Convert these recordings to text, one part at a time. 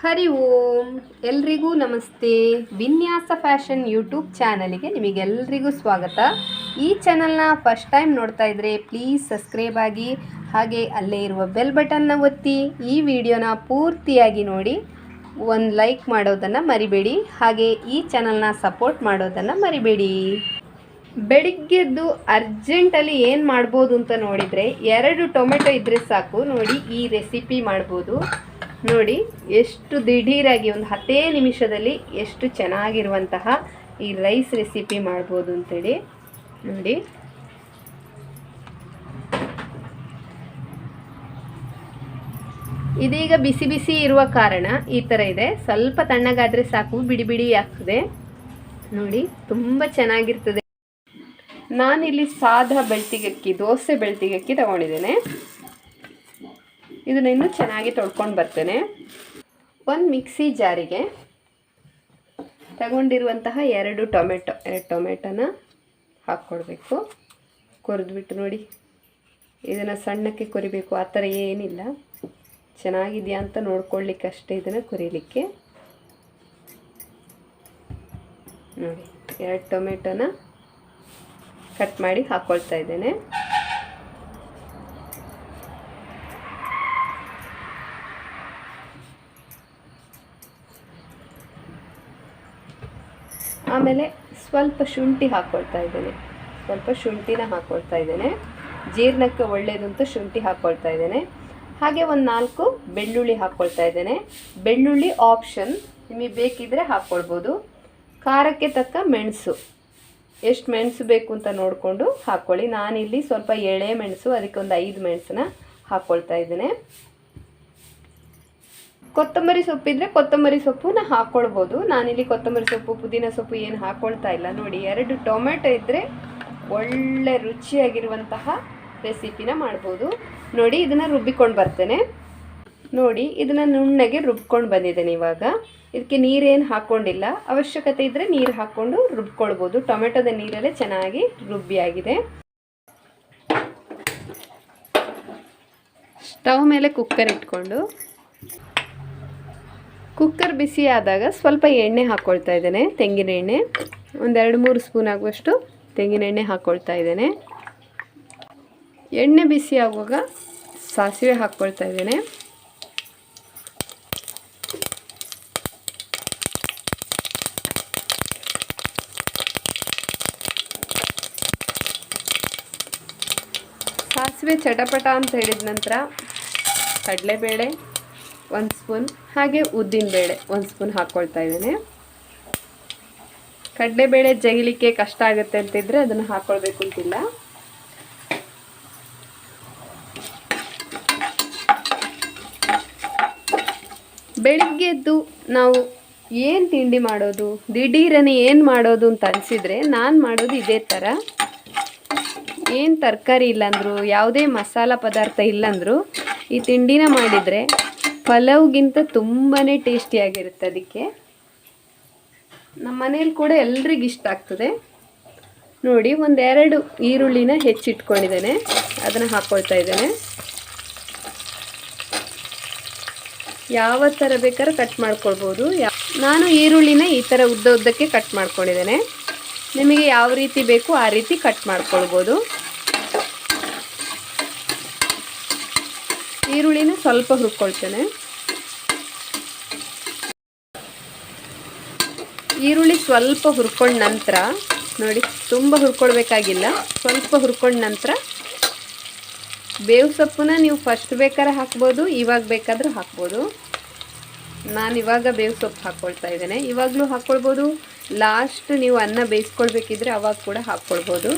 ಹರಿ ಓಂ. ಎಲ್ರಿಗೂ ನಮಸ್ತೆ. ವಿನ್ಯಾಸ ಫ್ಯಾಷನ್ ಯೂಟ್ಯೂಬ್ ಚಾನಲಿಗೆ ನಿಮಗೆಲ್ರಿಗೂ ಸ್ವಾಗತ. ಈ ಚಾನಲ್ನ ಫಸ್ಟ್ ಟೈಮ್ ನೋಡ್ತಾ ಇದ್ದರೆ ಪ್ಲೀಸ್ ಸಬ್ಸ್ಕ್ರೈಬ್ ಆಗಿ, ಹಾಗೆ ಅಲ್ಲೇ ಇರುವ ಬೆಲ್ ಬಟನ್ನ ಒತ್ತಿ, ಈ ವಿಡಿಯೋನ ಪೂರ್ತಿಯಾಗಿ ನೋಡಿ, ಒಂದು ಲೈಕ್ ಮಾಡೋದನ್ನು ಮರಿಬೇಡಿ, ಹಾಗೆ ಈ ಚಾನಲ್ನ ಸಪೋರ್ಟ್ ಮಾಡೋದನ್ನು ಮರಿಬೇಡಿ. ಬೆಳಿಗ್ಗೆದ್ದು ಅರ್ಜೆಂಟಲ್ಲಿ ಏನು ಮಾಡ್ಬೋದು ಅಂತ ನೋಡಿದರೆ, ಎರಡು ಟೊಮೆಟೊ ಇದ್ದರೆ ಸಾಕು, ನೋಡಿ ಈ ರೆಸಿಪಿ ಮಾಡ್ಬೋದು. ನೋಡಿ, ಎಷ್ಟು ದಿಢೀರಾಗಿ ಒಂದು ಹತ್ತೇ ನಿಮಿಷದಲ್ಲಿ ಎಷ್ಟು ಚೆನ್ನಾಗಿರುವಂತಹ ಈ ರೈಸ್ ರೆಸಿಪಿ ಮಾಡ್ಬೋದು ಅಂತೇಳಿ. ನೋಡಿ. ಇದೀಗ ಬಿಸಿ ಬಿಸಿ ಇರುವ ಕಾರಣ ಈ ಥರ ಇದೆ. ಸ್ವಲ್ಪ ತಣ್ಣಗಾದರೆ ಸಾಕು, ಬಿಡಿ ಬಿಡಿ ಆಗ್ತದೆ. ನೋಡಿ, ತುಂಬ ಚೆನ್ನಾಗಿರ್ತದೆ. ನಾನಿಲ್ಲಿ ಸಾದಾ ಬೆಳ್ತಿಗಕ್ಕಿ, ದೋಸೆ ಬೆಳ್ತಿಗಕ್ಕಿ ತಗೊಂಡಿದ್ದೇನೆ. ಇದನ್ನ ಇನ್ನೂ ಚೆನ್ನಾಗಿ ತೊಳ್ಕೊಂಡು ಬರ್ತೇನೆ. ಒಂದು ಮಿಕ್ಸಿ ಜಾರಿಗೆ ತಗೊಂಡಿರುವಂತಹ ಎರಡು ಟೊಮೆಟೊ, ಎರಡು ಟೊಮೆಟೊನ ಹಾಕ್ಕೊಡ್ಬೇಕು. ಕೊರಿದ್ಬಿಟ್ಟು ನೋಡಿ. ಇದನ್ನು ಸಣ್ಣಕ್ಕೆ ಕುರಿಬೇಕು, ಆ ಥರ ಏನಿಲ್ಲ. ಚೆನ್ನಾಗಿದೆಯಾ ಅಂತ ನೋಡ್ಕೊಳ್ಲಿಕ್ಕೆ ಅಷ್ಟೇ ಇದನ್ನು ಕುರಿಲಿಕ್ಕೆ. ನೋಡಿ, ಎರಡು ಟೊಮೆಟೊನ ಕಟ್ ಮಾಡಿ ಹಾಕ್ಕೊಳ್ತಾ ಇದ್ದೇನೆ. ಆಮೇಲೆ ಸ್ವಲ್ಪ ಶುಂಠಿ ಹಾಕ್ಕೊಳ್ತಾ ಇದ್ದೇನೆ. ಸ್ವಲ್ಪ ಶುಂಠಿನ ಹಾಕ್ಕೊಳ್ತಾ ಇದ್ದೇನೆ. ಜೀರ್ಣಕ್ಕೆ ಒಳ್ಳೆಯದು ಅಂತ ಶುಂಠಿ ಹಾಕ್ಕೊಳ್ತಾ ಇದ್ದೇನೆ. ಹಾಗೆ ಒಂದು ನಾಲ್ಕು ಬೆಳ್ಳುಳ್ಳಿ ಹಾಕ್ಕೊಳ್ತಾ ಇದ್ದೇನೆ. ಬೆಳ್ಳುಳ್ಳಿ ಆಪ್ಷನ್ ನಿಮಗೆ ಬೇಕಿದ್ದರೆ ಹಾಕ್ಕೊಳ್ಬೋದು ಖಾರಕ್ಕೆ ತಕ್ಕ ಮೆಣಸು. ಎಷ್ಟು ಮೆಣಸು ಬೇಕು ಅಂತ ನೋಡಿಕೊಂಡು ಹಾಕ್ಕೊಳ್ಳಿ ನಾನಿಲ್ಲಿ ಸ್ವಲ್ಪ ಎಳೆ ಮೆಣಸು ಅದಕ್ಕೆ ಒಂದು ಐದು ಮೆಣಸನ್ನ ಹಾಕ್ಕೊಳ್ತಾ ಇದ್ದೇನೆ. ಕೊತ್ತಂಬರಿ ಸೊಪ್ಪಿದ್ರೆ ಕೊತ್ತಂಬರಿ ಸೊಪ್ಪನ್ನ ಹಾಕ್ಕೊಳ್ಬೋದು ನಾನಿಲ್ಲಿ ಕೊತ್ತಂಬರಿ ಸೊಪ್ಪು, ಪುದೀನ ಸೊಪ್ಪು ಏನು ಹಾಕ್ಕೊಳ್ತಾ ಇಲ್ಲ. ನೋಡಿ, ಎರಡು ಟೊಮೆಟೊ ಇದ್ದರೆ ಒಳ್ಳೆ ರುಚಿಯಾಗಿರುವಂತಹ ರೆಸಿಪಿನ ಮಾಡ್ಬೋದು. ನೋಡಿ, ಇದನ್ನು ರುಬ್ಬಿಕೊಂಡು ಬರ್ತೇನೆ. ನೋಡಿ, ಇದನ್ನು ನುಣ್ಣಗೆ ರುಬ್ಕೊಂಡು ಬಂದಿದ್ದೇನೆ ಇವಾಗ. ಇದಕ್ಕೆ ನೀರೇನು ಹಾಕ್ಕೊಂಡಿಲ್ಲ ಅವಶ್ಯಕತೆ ಇದ್ದರೆ ನೀರು ಹಾಕ್ಕೊಂಡು ರುಬ್ಕೊಳ್ಬೋದು. ಟೊಮೆಟೊದ ನೀರಲ್ಲೇ ಚೆನ್ನಾಗಿ ರುಬ್ಬಿಯಾಗಿದೆ ಸ್ಟವ್ ಮೇಲೆ ಕುಕ್ಕರ್ ಇಟ್ಕೊಂಡು ಕುಕ್ಕರ್ ಬಿಸಿ ಆದಾಗ ಸ್ವಲ್ಪ ಎಣ್ಣೆ ಹಾಕ್ಕೊಳ್ತಾ ಇದ್ದೇನೆ. ತೆಂಗಿನ ಎಣ್ಣೆ. ಒಂದೆರಡು ಮೂರು ಸ್ಪೂನ್ ಆಗುವಷ್ಟು ತೆಂಗಿನ ಎಣ್ಣೆ ಹಾಕ್ಕೊಳ್ತಾ ಇದ್ದೇನೆ. ಎಣ್ಣೆ ಬಿಸಿ ಆಗುವಾಗ ಸಾಸಿವೆ ಹಾಕ್ಕೊಳ್ತಾ ಇದ್ದೇನೆ. ಸಾಸಿವೆ ಚಟಪಟ ಅಂತ ಹೇಳಿದ ನಂತರ ಕಡಲೆಬೇಳೆ ಸ್ಪೂನ್ ಹಾಗೆ ಉದ್ದಿನಬೇಳೆ ಒಂದು ಸ್ಪೂನ್ ಹಾಕ್ಕೊಳ್ತಾ ಇದ್ದೇನೆ. ಕಡಲೆಬೇಳೆ ಜಗಿಲಿಕ್ಕೆ ಕಷ್ಟ ಆಗುತ್ತೆ ಅಂತಿದ್ರೆ ಅದನ್ನು ಹಾಕ್ಕೊಳ್ಬೇಕು ಅಂತಿಲ್ಲ. ಬೆಳಿಗ್ಗೆ ಎದ್ದು ನಾವು ಏನು ತಿಂಡಿ ಮಾಡೋದು, ದಿಢೀರನೆ ಏನು ಮಾಡೋದು ಅಂತ ಅನಿಸಿದರೆ ನಾನು ಮಾಡೋದು ಇದೇ ಥರ ಏನು ತರಕಾರಿ ಇಲ್ಲಂದ್ರು, ಯಾವುದೇ ಮಸಾಲ ಪದಾರ್ಥ ಇಲ್ಲಂದ್ರು ಈ ತಿಂಡಿನ ಮಾಡಿದರೆ ಪಲಾವ್ಗಿಂತ ತುಂಬಾ ಟೇಸ್ಟಿಯಾಗಿರುತ್ತೆ ಅದಕ್ಕೆ. ನಮ್ಮ ಮನೇಲಿ ಕೂಡ ಎಲ್ರಿಗೂ ಇಷ್ಟ ಆಗ್ತದೆ. ನೋಡಿ, ಒಂದೆರಡು ಈರುಳ್ಳಿನ ಹೆಚ್ಚಿಟ್ಕೊಂಡಿದ್ದೇನೆ. ಅದನ್ನು ಹಾಕ್ಕೊಳ್ತಾ ಇದ್ದೇನೆ. ಯಾವ ಥರ ಬೇಕಾದ್ರೂ ಕಟ್ ಮಾಡ್ಕೊಳ್ಬೋದು. ನಾನು ಈರುಳ್ಳಿನ ಈ ಥರ ಉದ್ದ ಉದ್ದಕ್ಕೆ ಕಟ್ ಮಾಡ್ಕೊಂಡಿದ್ದೇನೆ. ನಿಮಗೆ ಯಾವ ರೀತಿ ಬೇಕು ಆ ರೀತಿ ಕಟ್ ಮಾಡ್ಕೊಳ್ಬೋದು ಈರುಳ್ಳಿನ ಸ್ವಲ್ಪ ಹುರ್ಕೊಳ್ತೇನೆ. ಈರುಳ್ಳಿ ಸ್ವಲ್ಪ ಹುರ್ಕೊಂಡ ನಂತರ, ನೋಡಿ, ತುಂಬ ಹುರ್ಕೊಳ್ಬೇಕಾಗಿಲ್ಲ. ಸ್ವಲ್ಪ ಹುರ್ಕೊಂಡ ನಂತರ ಬೇವು ಸೊಪ್ಪನ್ನ ನೀವು ಫಸ್ಟ್ ಬೇಕಾದ್ರೆ ಹಾಕ್ಬೋದು, ಇವಾಗ ಬೇಕಾದರೂ ಹಾಕ್ಬೋದು. ನಾನು ಇವಾಗ ಬೇವು ಸೊಪ್ಪು ಹಾಕ್ಕೊಳ್ತಾ ಇದ್ದೇನೆ. ಇವಾಗಲೂ ಹಾಕ್ಕೊಳ್ಬೋದು ಲಾಸ್ಟ್ ನೀವು ಅನ್ನ ಬೇಯಿಸ್ಕೊಳ್ಬೇಕಿದ್ರೆ ಅವಾಗ ಕೂಡ ಹಾಕ್ಕೊಳ್ಬೋದು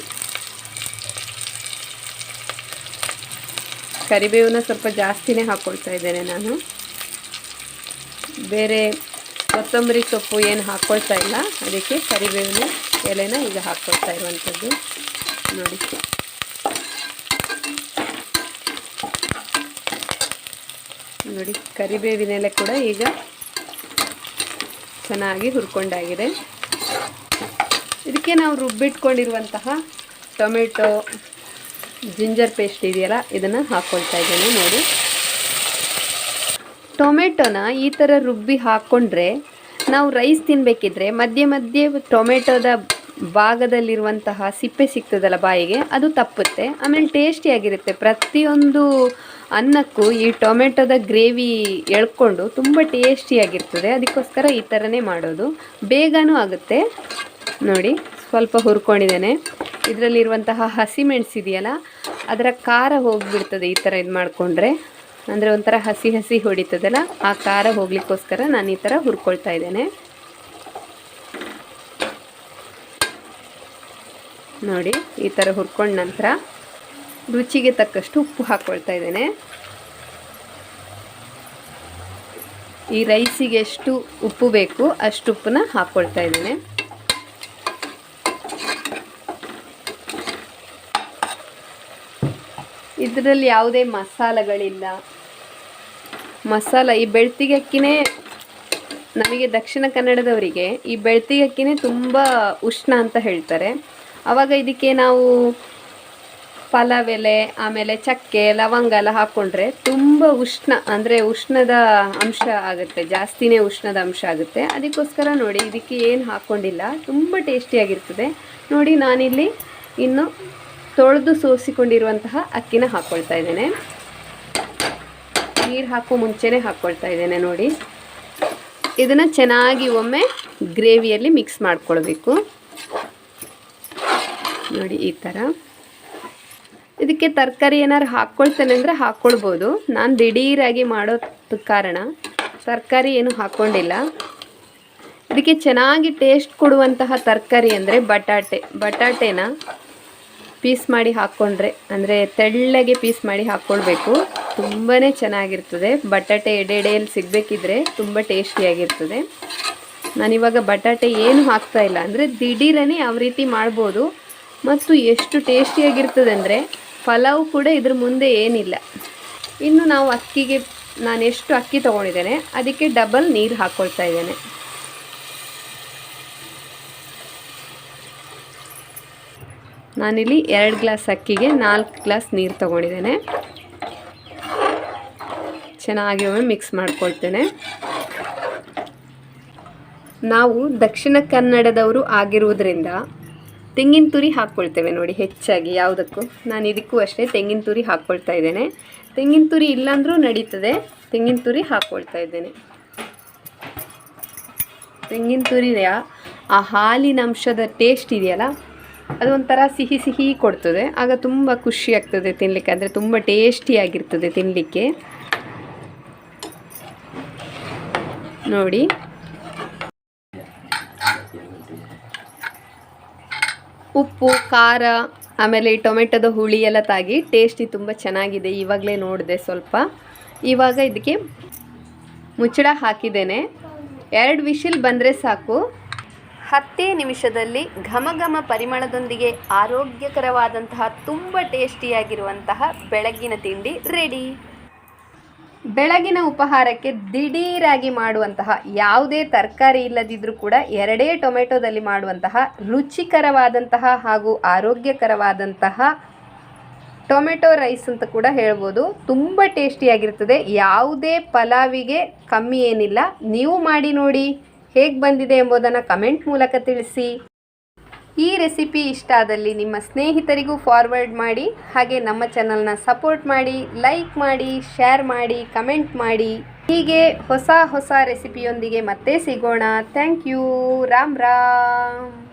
ಕರಿಬೇವನ್ನ ಸ್ವಲ್ಪ ಜಾಸ್ತಿನೇ ಹಾಕ್ಕೊಳ್ತಾ ಇದ್ದೇನೆ ನಾನು. ಬೇರೆ ಕೊತ್ತಂಬರಿ ಸೊಪ್ಪು ಏನು ಹಾಕ್ಕೊಳ್ತಾ ಇಲ್ಲ. ಅದಕ್ಕೆ ಕರಿಬೇವಿನ ಎಲೆನ ಈಗ ಹಾಕ್ಕೊಳ್ತಾ ಇರುವಂಥದ್ದು. ನೋಡಿ. ನೋಡಿ, ಕರಿಬೇವಿನ ಎಲೆ ಕೂಡ ಈಗ ಚೆನ್ನಾಗಿ ಹುರ್ಕೊಂಡಾಗಿದೆ. ಇದಕ್ಕೆ ನಾವು ರುಬ್ಬಿಟ್ಕೊಂಡಿರುವಂತಹ ಟೊಮೆಟೊ ಜಿಂಜರ್ ಪೇಸ್ಟ್ ಇದೆಯಲ್ಲ, ಇದನ್ನು ಹಾಕ್ಕೊಳ್ತಾ ಇದ್ದೇನೆ ನೋಡಿ. ಟೊಮೆಟೊನ ಈ ಥರ ರುಬ್ಬಿ ಹಾಕ್ಕೊಂಡ್ರೆ ನಾವು ರೈಸ್ ತಿನ್ನಬೇಕಿದ್ರೆ ಮಧ್ಯೆ ಮಧ್ಯೆ ಟೊಮೆಟೊದ ಭಾಗದಲ್ಲಿರುವಂತಹ ಸಿಪ್ಪೆ ಸಿಗ್ತದಲ್ಲ ಬಾಯಿಗೆ, ಅದು ತಪ್ಪುತ್ತೆ. ಆಮೇಲೆ ಟೇಸ್ಟಿಯಾಗಿರುತ್ತೆ. ಪ್ರತಿಯೊಂದು ಅನ್ನಕ್ಕೂ ಈ ಟೊಮೆಟೊದ ಗ್ರೇವಿ ಎಳ್ಕೊಂಡು ತುಂಬ ಟೇಸ್ಟಿಯಾಗಿರ್ತದೆ. ಅದಕ್ಕೋಸ್ಕರ ಈ ಥರನೇ ಮಾಡೋದು. ಬೇಗನೂ ಆಗುತ್ತೆ. ನೋಡಿ, ಸ್ವಲ್ಪ ಹುರ್ಕೊಂಡಿದ್ದೇನೆ. ಇದರಲ್ಲಿರುವಂತಹ ಹಸಿಮೆಣಸು ಇದೆಯಲ್ಲ ಅದರ ಖಾರ ಹೋಗಿಬಿಡ್ತದೆ ಈ ಥರ ಇದು ಮಾಡಿಕೊಂಡ್ರೆ. ಅಂದರೆ ಒಂಥರ ಹಸಿ ಹಸಿ ಹೊಡಿತದಲ್ಲ, ಆ ಖಾರ ಹೋಗ್ಲಿಕ್ಕೋಸ್ಕರ ನಾನು ಈ ಥರ ಹುರ್ಕೊಳ್ತಾ ಇದ್ದೇನೆ. ನೋಡಿ, ಈ ಥರ ಹುರ್ಕೊಂಡ ನಂತರ ರುಚಿಗೆ ತಕ್ಕಷ್ಟು ಉಪ್ಪು ಹಾಕ್ಕೊಳ್ತಾ ಇದ್ದೇನೆ. ಈ ರೈಸಿಗೆ ಎಷ್ಟು ಉಪ್ಪು ಬೇಕು ಅಷ್ಟು ಉಪ್ಪನ್ನ ಹಾಕ್ಕೊಳ್ತಾ ಇದ್ದೇನೆ. ಇದರಲ್ಲಿ ಯಾವುದೇ ಮಸಾಲೆಗಳಿಲ್ಲ. ಮಸಾಲ ಈ ಬೆಳ್ತಿಗೆ ಅಕ್ಕಿನೇ ನಮಗೆ ದಕ್ಷಿಣ ಕನ್ನಡದವರಿಗೆ ಈ ಬೆಳ್ತಿಗೆ ಅಕ್ಕಿನೇ ತುಂಬ ಉಷ್ಣ ಅಂತ ಹೇಳ್ತಾರೆ. ಆವಾಗ ಇದಕ್ಕೆ ನಾವು ಪಲಾವ್ ಎಲೆ ಆಮೇಲೆ ಚಕ್ಕೆ, ಲವಂಗ ಎಲ್ಲ ಹಾಕ್ಕೊಂಡ್ರೆ ತುಂಬ ಉಷ್ಣ, ಅಂದರೆ ಉಷ್ಣದ ಅಂಶ ಆಗುತ್ತೆ, ಜಾಸ್ತಿನೇ ಉಷ್ಣದ ಅಂಶ ಆಗುತ್ತೆ. ಅದಕ್ಕೋಸ್ಕರ ನೋಡಿ, ಇದಕ್ಕೆ ಏನು ಹಾಕ್ಕೊಂಡಿಲ್ಲ ತುಂಬ ಟೇಸ್ಟಿಯಾಗಿರ್ತದೆ. ನೋಡಿ ನಾನಿಲ್ಲಿ ಇನ್ನು ತೊಳೆದು ಸೋಸಿಕೊಂಡಿರುವಂತಹ ಅಕ್ಕಿನ ಹಾಕ್ಕೊಳ್ತಾ ಇದ್ದೇನೆ. ನೀರು ಹಾಕೋ ಮುಂಚೆನೇ ಹಾಕ್ಕೊಳ್ತಾ ಇದ್ದೇನೆ ನೋಡಿ. ಇದನ್ನು ಚೆನ್ನಾಗಿ ಒಮ್ಮೆ ಗ್ರೇವಿಯಲ್ಲಿ ಮಿಕ್ಸ್ ಮಾಡ್ಕೊಳ್ಬೇಕು. ನೋಡಿ ಈ ಥರ ಇದಕ್ಕೆ ತರಕಾರಿ ಏನಾರು ಹಾಕ್ಕೊಳ್ತೇನೆ ಅಂದರೆ ಹಾಕ್ಕೊಳ್ಬೋದು ನಾನು ದಿಢೀರಾಗಿ ಮಾಡೋದು ಕಾರಣ ತರಕಾರಿ ಏನು ಹಾಕ್ಕೊಂಡಿಲ್ಲ ಇದಕ್ಕೆ ಚೆನ್ನಾಗಿ ಟೇಸ್ಟ್ ಕೊಡುವಂತಹ ತರಕಾರಿ ಅಂದರೆ ಬಟಾಟೆ. ಬಟಾಟೆನ ಪೀಸ್ ಮಾಡಿ ಹಾಕ್ಕೊಂಡ್ರೆ, ಅಂದರೆ ತೆಳ್ಳಗೆ ಪೀಸ್ ಮಾಡಿ ಹಾಕ್ಕೊಳ್ಬೇಕು. ತುಂಬಾ ಚೆನ್ನಾಗಿರ್ತದೆ. ಬಟಾಟೆ ಎಡೆ ಎಡೆಯಲ್ಲಿ ಸಿಗಬೇಕಿದ್ರೆ ತುಂಬ ಟೇಸ್ಟಿಯಾಗಿರ್ತದೆ. ನಾನಿವಾಗ ಬಟಾಟೆ ಏನು ಹಾಕ್ತಾ ಇಲ್ಲ, ಅಂದರೆ ದಿಢೀರನೇ ಯಾವ ರೀತಿ ಮಾಡ್ಬೋದು, ಮತ್ತು ಎಷ್ಟು ಟೇಸ್ಟಿಯಾಗಿರ್ತದೆ ಅಂದರೆ ಪಲಾವ್ ಕೂಡ ಇದ್ರ ಮುಂದೆ ಏನಿಲ್ಲ. ಇನ್ನು ನಾವು ಅಕ್ಕಿಗೆ ನಾನು ಎಷ್ಟು ಅಕ್ಕಿ ತೊಗೊಂಡಿದ್ದೇನೆ, ಅದಕ್ಕೆ ಡಬಲ್ ನೀರು ಹಾಕ್ಕೊಳ್ತಾ ಇದ್ದೇನೆ. ನಾನಿಲ್ಲಿ ಎರಡು ಗ್ಲಾಸ್ ಅಕ್ಕಿಗೆ ನಾಲ್ಕು ಗ್ಲಾಸ್ ನೀರು ತೊಗೊಂಡಿದ್ದೇನೆ. ಚೆನ್ನಾಗಿ ಒಮ್ಮೆ ಮಿಕ್ಸ್ ಮಾಡ್ಕೊಳ್ತೇನೆ. ನಾವು ದಕ್ಷಿಣ ಕನ್ನಡದವರು ಆಗಿರುವುದರಿಂದ ತೆಂಗಿನ ತುರಿ ಹಾಕ್ಕೊಳ್ತೇವೆ ನೋಡಿ ಹೆಚ್ಚಾಗಿ ಯಾವುದಕ್ಕೂ. ನಾನು ಇದಕ್ಕೂ ಅಷ್ಟೇ ತೆಂಗಿನ ತುರಿ ಹಾಕ್ಕೊಳ್ತಾ ಇದ್ದೇನೆ. ತೆಂಗಿನ ತುರಿ ಇಲ್ಲಾಂದರೂ ನಡೀತದೆ. ತೆಂಗಿನ ತುರಿ ಹಾಕ್ಕೊಳ್ತಾ ಇದ್ದೇನೆ. ತೆಂಗಿನ ತುರಿಯ ಆ ಹಾಲಿನ ಅಂಶದ ಟೇಸ್ಟ್ ಇದೆಯಲ್ಲ ಅದು ಒಂಥರ ಸಿಹಿ ಸಿಹಿ ಕೊಡ್ತದೆ. ಆಗ ತುಂಬ ಖುಷಿ ಆಗ್ತದೆ ತಿನ್ನಲಿಕ್ಕೆ ಅಂದರೆ ತುಂಬ ಟೇಸ್ಟಿಯಾಗಿರ್ತದೆ ತಿನ್ನಲಿಕ್ಕೆ ನೋಡಿ. ಉಪ್ಪು, ಖಾರ, ಆಮೇಲೆ ಟೊಮೆಟೊದ ಹುಳಿ ಎಲ್ಲ ತಾಗಿ ಟೇಸ್ಟಿ ತುಂಬ ಚೆನ್ನಾಗಿದೆ. ಇವಾಗಲೇ ನೋಡಿದೆ ಸ್ವಲ್ಪ. ಇವಾಗ ಇದಕ್ಕೆ ಮುಚ್ಚಳ ಹಾಕಿದ್ದೇನೆ. ಎರಡು ವಿಶಿಲ್ ಬಂದರೆ ಸಾಕು. ಹತ್ತೇ ನಿಮಿಷದಲ್ಲಿ ಘಮ ಘಮ ಪರಿಮಳದೊಂದಿಗೆ ಆರೋಗ್ಯಕರವಾದಂತಹ ತುಂಬ ಟೇಸ್ಟಿಯಾಗಿರುವಂತಹ ಬೆಳಗಿನ ತಿಂಡಿ ರೆಡಿ. ಬೆಳಗಿನ ಉಪಹಾರಕ್ಕೆ ದಿಢೀರಾಗಿ ಮಾಡುವಂತಹ ಯಾವುದೇ ತರಕಾರಿ ಇಲ್ಲದಿದ್ದರೂ ಕೂಡ ಎರಡೇ ಟೊಮೆಟೊದಲ್ಲಿ ಮಾಡುವಂತಹ ರುಚಿಕರವಾದಂತಹ ಹಾಗೂ ಆರೋಗ್ಯಕರವಾದಂತಹ ಟೊಮೆಟೊ ರೈಸ್ ಅಂತ ಕೂಡ ಹೇಳ್ಬೋದು. ತುಂಬ ಟೇಸ್ಟಿಯಾಗಿರ್ತದೆ. ಯಾವುದೇ ಪಲಾವಿಗೆ ಕಮ್ಮಿ ಏನಿಲ್ಲ. ನೀವು ಮಾಡಿ ನೋಡಿ. ಹೇಗೆ ಬಂದಿದೆ ಎಂಬುದನ್ನು ಕಮೆಂಟ್ ಮೂಲಕ ತಿಳಿಸಿ. ಈ ರೆಸಿಪಿ ಇಷ್ಟ ಆದಲ್ಲಿ ನಿಮ್ಮ ಸ್ನೇಹಿತರಿಗೂ ಫಾರ್ವರ್ಡ್ ಮಾಡಿ, ಹಾಗೆ ನಮ್ಮ ಚಾನಲ್ನ ಸಪೋರ್ಟ್ ಮಾಡಿ ಲೈಕ್ ಮಾಡಿ ಶೇರ್ ಮಾಡಿ ಕಮೆಂಟ್ ಮಾಡಿ. ಹೀಗೆ ಹೊಸ ಹೊಸ ರೆಸಿಪಿಯೊಂದಿಗೆ ಮತ್ತೆ ಸಿಗೋಣ. Thank you Ram Ram.